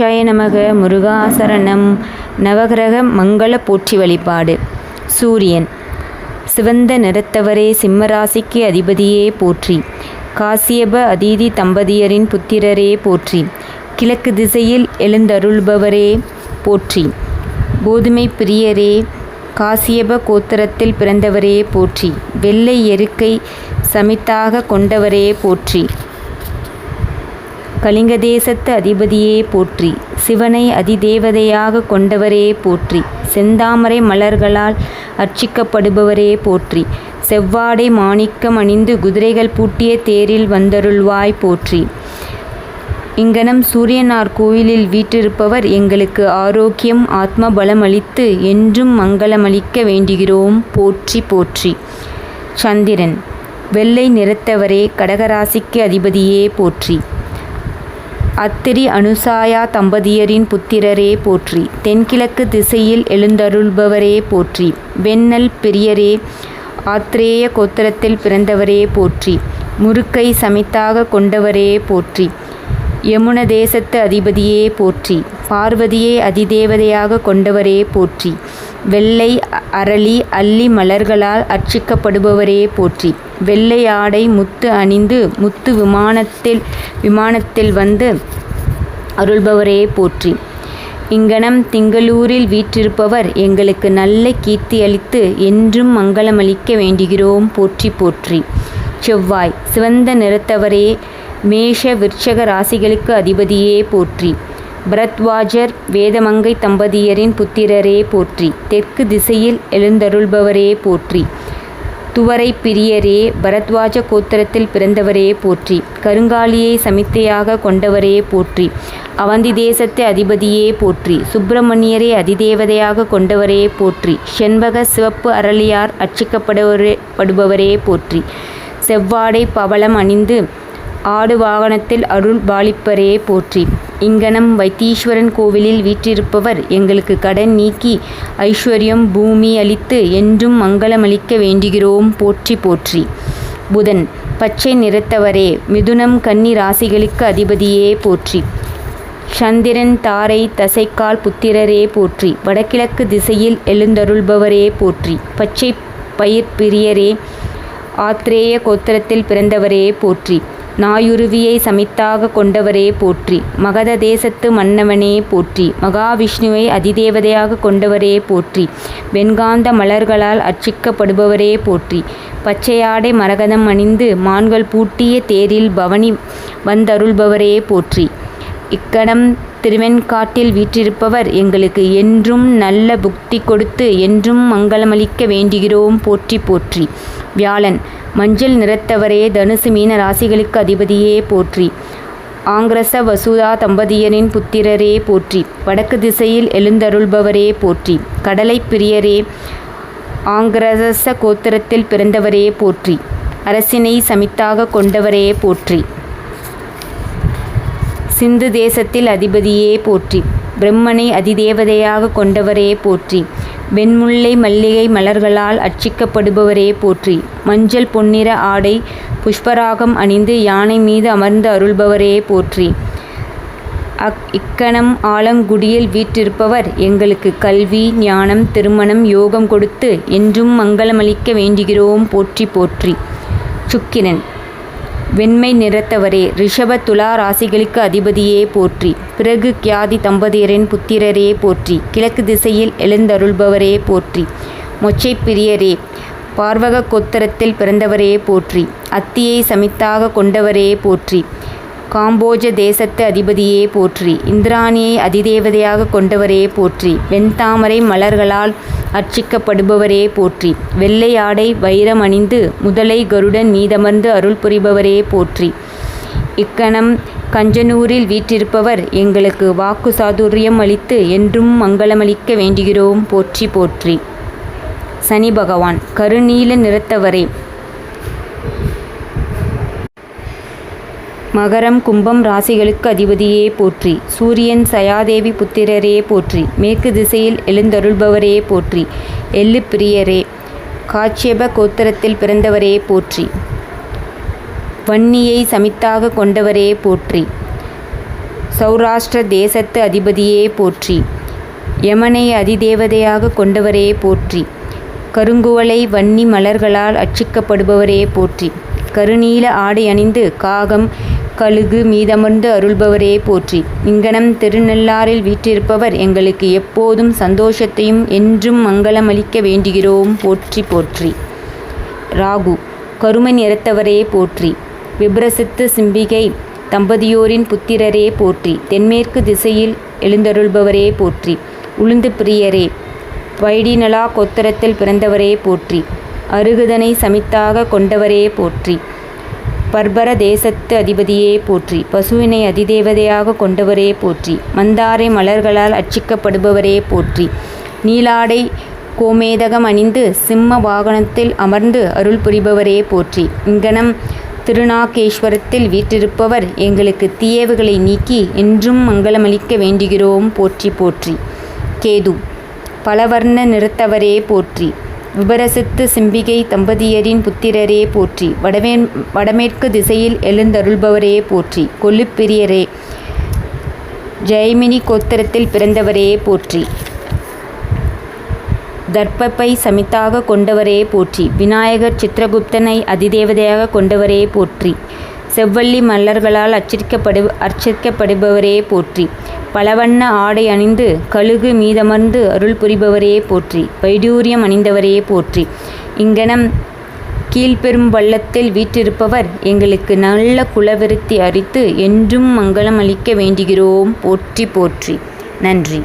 ஷாய நமக முருகாசரணம் நவகிரக மங்கள போற்றி வழிபாடு. சூரியன் சிவந்த நிறத்தவரே சிம்மராசிக்கு அதிபதியே போற்றி. காசியப அதீதி தம்பதியரின் புத்திரரே போற்றி. கிழக்கு திசையில் எழுந்தருள்பவரே போற்றி. கோதுமை பிரியரே காசியப கோத்திரத்தில் பிறந்தவரே போற்றி. வெள்ளை எருக்கை சமித்தாக கொண்டவரே போற்றி. கலிங்க தேசத்து அதிபதியே போற்றி. சிவனை அதிதேவதையாக கொண்டவரே போற்றி. செந்தாமரை மலர்களால் அர்ச்சிக்கப்படுபவரே போற்றி. செவ்வாடை மாணிக்கம் அணிந்து குதிரைகள் பூட்டிய தேரில் வந்தருள்வாய் போற்றி. இங்கனம் சூரியனார் கோயிலில் வீற்றிருப்பவர் எங்களுக்கு ஆரோக்கியம் ஆத்ம பலம் அளித்து என்றும் மங்களமளிக்க வேண்டுகிறோம். போற்றி போற்றி. சந்திரன் வெள்ளை நிறத்தவரே கடகராசிக்கு அதிபதியே போற்றி. அத்திரி அனுசாயா தம்பதியரின் புத்திரரே போற்றி. தென்கிழக்கு திசையில் எழுந்தருள்பவரே போற்றி. வெண்ணல் பிரியரே ஆத்ரேய கோத்திரத்தில் பிறந்தவரே போற்றி. முருக்கை சமித்தாக கொண்டவரே போற்றி. யமுன தேசத்து அதிபதியே போற்றி. பார்வதியை அதிதேவதையாக கொண்டவரே போற்றி. வெள்ளை அரளி அல்லி மலர்களால் அர்ச்சிக்கப்படுபவரே போற்றி. வெள்ளை ஆடை முத்து அணிந்து முத்து விமானத்தில் விமானத்தில் வந்து அருள்பவரே போற்றி. இங்கனம் திங்களூரில் வீற்றிருப்பவர் எங்களுக்கு நல்ல கீர்த்தி அளித்து என்றும் மங்களமளிக்க வேண்டுகிறோம். போற்றி போற்றி. செவ்வாய் சிவந்த நிறத்தவரே மேஷ விற்சக ராசிகளுக்கு அதிபதியே போற்றி. பரத்வாஜர் வேதமங்கை தம்பதியரின் புத்திரரே போற்றி தெற்கு திசையில் எழுந்தருள்பவரே போற்றி துவரை பிரியரே பரத்வாஜ கோத்திரத்தில் பிறந்தவரே போற்றி கருங்காலியை சமித்தையாக கொண்டவரே போற்றி அவந்தி தேசத்து அதிபதியே போற்றி சுப்பிரமணியரை அதிதேவதையாக கொண்டவரே போற்றி செண்பக சிவப்பு அரளியார் அர்ச்சிக்கப்படுவரே படுபவரே போற்றி செவ்வாடை பவளம் அணிந்து ஆடு வாகனத்தில் அருள் பாலிப்பரே போற்றி. இங்கனம் வைத்தீஸ்வரன் கோவிலில் வீற்றிருப்பவர் எங்களுக்கு கடன் நீக்கி ஐஸ்வர்யம் பூமி அளித்து என்றும் மங்களமளிக்க வேண்டுகிறோம். போற்றி போற்றி. புதன் பச்சை நிறத்தவரே மிதுனம் கன்னி ராசிகளுக்கு அதிபதியே போற்றி. சந்திரன் தாரை தசைக்கால் புத்திரரே போற்றி. வடகிழக்கு திசையில் எழுந்தருள்பவரே போற்றி. பச்சை பயிர் பிரியரே ஆத்ரேய கோத்திரத்தில் பிறந்தவரே போற்றி. நாயுருவியை சமித்தாக கொண்டவரே போற்றி. மகத தேசத்து மன்னவனே போற்றி. மகாவிஷ்ணுவை அதிதேவதையாக கொண்டவரே போற்றி. வெண்காந்த மலர்களால் அர்ச்சிக்கப்படுபவரே போற்றி. பச்சையாடை மரகதம் அணிந்து மான்கள் பூட்டிய தேரில் பவனி வந்தருள்பவரே போற்றி. இக்கடம் திருவெண்காட்டில் வீற்றிருப்பவர் எங்களுக்கு என்றும் நல்ல புக்தி கொடுத்து என்றும் மங்களமளிக்க வேண்டுகிறோம். போற்றி போற்றி. வியாழன் மஞ்சள் நிறத்தவரே தனுசு மீன ராசிகளுக்கு அதிபதியே போற்றி. ஆங்கிரச வசுதா தம்பதியரின் புத்திரரே போற்றி. வடக்கு திசையில் எழுந்தருள்பவரே போற்றி. கடலை பிரியரே ஆங்கிரச கோத்திரத்தில் பிறந்தவரே போற்றி. அரசினை சமித்தாக கொண்டவரே போற்றி. சிந்து தேசத்தில் அதிபதியே போற்றி. பிரம்மனை அதிதேவதையாக கொண்டவரே போற்றி. வெண்முல்லை மல்லிகை மலர்களால் அர்ச்சிக்கப்படுபவரே போற்றி. மஞ்சள் பொன்னிற ஆடை புஷ்பராகம் அணிந்து யானை மீது அமர்ந்து அருள்பவரே போற்றி. அக் இக்கணம் ஆலங்குடியில் வீற்றிருப்பவர் எங்களுக்கு கல்வி ஞானம் திருமணம் யோகம் கொடுத்து என்றும் மங்களமளிக்க வேண்டுகிறோம் போற்றி போற்றி. சுக்கிரன். வெண்மை நிறத்தவரே ரிஷப துலா ராசிகளுக்கு அதிபதியே போற்றி. பிறகு கியாதி தம்பதியரின் புத்திரரே போற்றி. கிழக்கு திசையில் எழுந்தருள்பவரே போற்றி. மொச்சை பிரியரே பார்வக கொத்தரத்தில் பிறந்தவரே போற்றி. அத்தியை சமித்தாக கொண்டவரே போற்றி. காம்போஜ தேசத்து அதிபதியே போற்றி. இந்திராணியை அதிதேவதையாக கொண்டவரே போற்றி. வெண்தாமரை மலர்களால் அர்ச்சிக்கப்படுபவரே போற்றி. வெள்ளை ஆடை வைரம் அணிந்து முதலை கருடன் மீதமர்ந்து அருள் புரிபவரே போற்றி. இக்கணம் கஞ்சனூரில் வீற்றிருப்பவர் எங்களுக்கு வாக்கு சாதுரியம் அளித்து என்றும் மங்களமளிக்க வேண்டுகிறோம். போற்றி போற்றி. சனி பகவான் கருநீல நிறத்தவரே. மகரம் கும்பம் ராசிகளுக்கு அதிபதியே போற்றி. சூரியன் சயாதேவி புத்திரரே போற்றி. மேற்கு திசையில் எழுந்தருள்பவரே போற்றி. எள்ளு பிரியரே. காட்சியப கோத்திரத்தில் பிறந்தவரே போற்றி. வன்னியை சமித்தாக கொண்டவரே போற்றி. சௌராஷ்டிர தேசத்து அதிபதியே போற்றி. யமனை அதிதேவதையாக கொண்டவரே போற்றி. கருங்குவலை வன்னி மலர்களால் அச்சிக்கப்படுபவரே போற்றி. கருநீல ஆடை அணிந்து காகம் கழுகு மீதமர்ந்து அருள்பவரே போற்றி. இங்கனம் திருநள்ளாறில் வீற்றிருப்பவர் எங்களுக்கு எப்போதும் சந்தோஷத்தையும் என்றும் மங்களமளிக்க வேண்டுகிறோம். போற்றி போற்றி. ராகு கருமை நிறத்தவரே போற்றி. விப்ரசித்து சிம்பிகை தம்பதியோரின் புத்திரரே போற்றி. தென்மேற்கு திசையில் எழுந்தருள்பவரே போற்றி. உளுந்து பிரியரே வைடிநலா கொத்தரத்தில் பிறந்தவரே போற்றி. அருகுதனை சமித்தாக கொண்டவரே போற்றி. பர்பர தேசத்து அதிபதியே போற்றி. பசுவினை அதிதேவதையாக கொண்டவரே போற்றி. மந்தாரை மலர்களால் அச்சிக்கப்படுபவரே போற்றி. நீலாடை கோமேதகம் அணிந்து சிம்ம வாகனத்தில் அமர்ந்து அருள் புரிபவரே போற்றி. இங்கனம் திருநாகேஸ்வரத்தில் வீற்றிருப்பவர் எங்களுக்கு தீயவுகளை நீக்கி என்றும் மங்களமளிக்க வேண்டுகிறோம். போற்றி போற்றி. கேது. பலவர்ண நிறுத்தவரே போற்றி. விபரசித்து சிம்பிகை தம்பதியரின் புத்திரரே போற்றி. வடமே வடமேற்கு திசையில் எழுந்தருள்பவரே போற்றி. கொல்லுப்பிரியரே ஜெயமினி கோத்திரத்தில் பிறந்தவரே போற்றி. தர்ப்பப்பை சமித்தாக கொண்டவரே போற்றி. விநாயகர் சித்திரகுப்தனை அதிதேவதையாக கொண்டவரே போற்றி. செவ்வள்ளி மல்லர்களால் அச்சரிக்கப்படு அர்ச்சிக்கப்படுபவரே போற்றி. பலவண்ண ஆடை அணிந்து கழுகு மீதமர்ந்து அருள் புரிபவரையே போற்றி வைடூரியம் அணிந்தவரையே போற்றி. இங்கனம் கீழ்பெரும் பள்ளத்தில் வீற்றிருப்பவர் எங்களுக்கு நல்ல குலவிருத்தி அரித்து என்றும் மங்களம் அளிக்க வேண்டுகிறோம். போற்றி போற்றி. நன்றி.